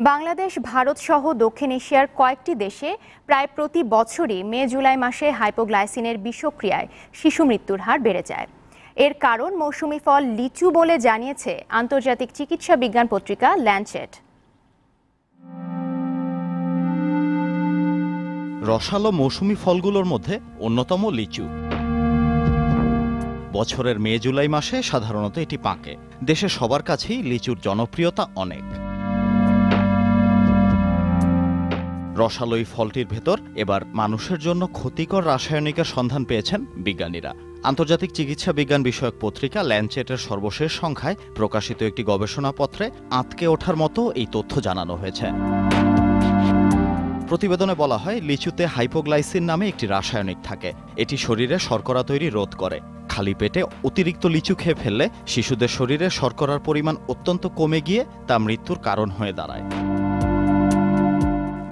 বাংলাদেশ, ভারত সহ দক্ষিণ এশিয়ার কয়েকটি দেশে প্রায় প্রতি বছরই মে, জুলাই মাসে হাইপোগ্লাইসিনের বিষক্রিয়ায় শিশু মৃত্যুর হার বেড়ে যায়। এর কারণ মৌসুমি ফল লিচু বলে জানিয়েছে আন্তর্জাতিক চিকিৎসা বিজ্ঞান পত্রিকা ল্যান্ডসেট রসালো মৌসুমি ফলগুলোর মধ্যে অন্যতম লিচু। বছরের মে, জুলাই মাসে সাধারণত এটি পাকে। দেশে সবার কাছেই লিচুর জনপ্রিয়তা অনেক। রসালো এই ফলটির ভেতর এবার মানুষের জন্য ক্ষতিকর রাসায়নিকের সন্ধান পেয়েছেন বিজ্ঞানীরা। আন্তর্জাতিক চিকিৎসা বিজ্ঞান বিষয়ক পত্রিকা ল্যান্ডসেটের সর্বশেষ সংখ্যায় প্রকাশিত একটি গবেষণাপত্রে আঁতকে ওঠার মতো এই তথ্য জানানো হয়েছে। প্রতিবেদনে বলা হয়, লিচুতে হাইপোগ্লাইসিন নামে একটি রাসায়নিক থাকে। এটি শরীরে শর্করা তৈরি রোধ করে। খালি পেটে অতিরিক্ত লিচু খেয়ে ফেললে শিশুদের শরীরে শর্করার পরিমাণ অত্যন্ত কমে গিয়ে তা মৃত্যুর কারণ হয়ে দাঁড়ায়।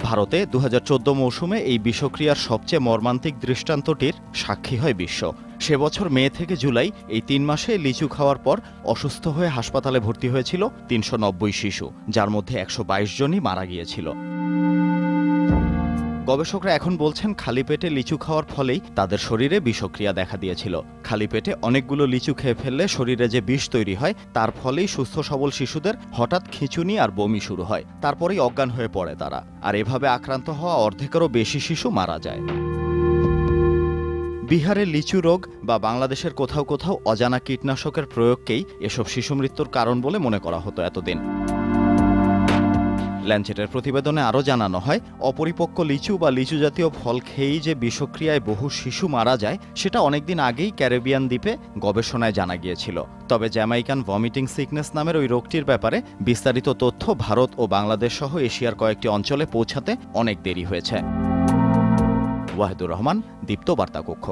ভারতে দু হাজার চোদ্দ মৌসুমে এই বিষক্রিয়ার সবচেয়ে মর্মান্তিক দৃষ্টান্তটির সাক্ষী হয় বিশ্ব। সে বছর মে থেকে জুলাই এই তিন মাসে লিচু খাওয়ার পর অসুস্থ হয়ে হাসপাতালে ভর্তি হয়েছিল তিনশো নব্বই শিশু, যার মধ্যে একশো বাইশ জনই মারা গিয়েছিল। গবেষকরা এখন বলছেন খালি পেটে লিচু খাওয়ার ফলেই তাদের শরীরে বিষক্রিয়া দেখা দিয়েছিল। খালি পেটে অনেকগুলো লিচু খেয়ে ফেললে শরীরে যে বিষ তৈরি হয়, তার ফলেই সুস্থ সবল শিশুদের হঠাৎ খিঁচুনি আর বমি শুরু হয়। তারপরেই অজ্ঞান হয়ে পড়ে তারা। আর এভাবে আক্রান্ত হওয়া অর্ধেকেরও বেশি শিশু মারা যায়। বিহারে লিচু রোগ বা বাংলাদেশের কোথাও কোথাও অজানা কীটনাশকের প্রয়োগকেই এসব শিশু মৃত্যুর কারণ বলে মনে করা হতো এতদিন। ল্যান্সেটের প্রতিবেদনে আরও জানানো হয়, অপরিপক্ক লিচু বা লিচু জাতীয় ফল খেয়েই যে বিষক্রিয়ায় বহু শিশু মারা যায়, সেটা অনেকদিন আগেই ক্যারিবিয়ান দ্বীপে গবেষণায় জানা গিয়েছিল। তবে জ্যামাইকান ভমিটিং সিকনেস নামের ওই রোগটির ব্যাপারে বিস্তারিত তথ্য ভারত ও বাংলাদেশ সহ এশিয়ার কয়েকটি অঞ্চলে পৌঁছাতে অনেক দেরি হয়েছে। ওয়াহিদুর রহমান, দীপ্ত বার্তা কক্ষ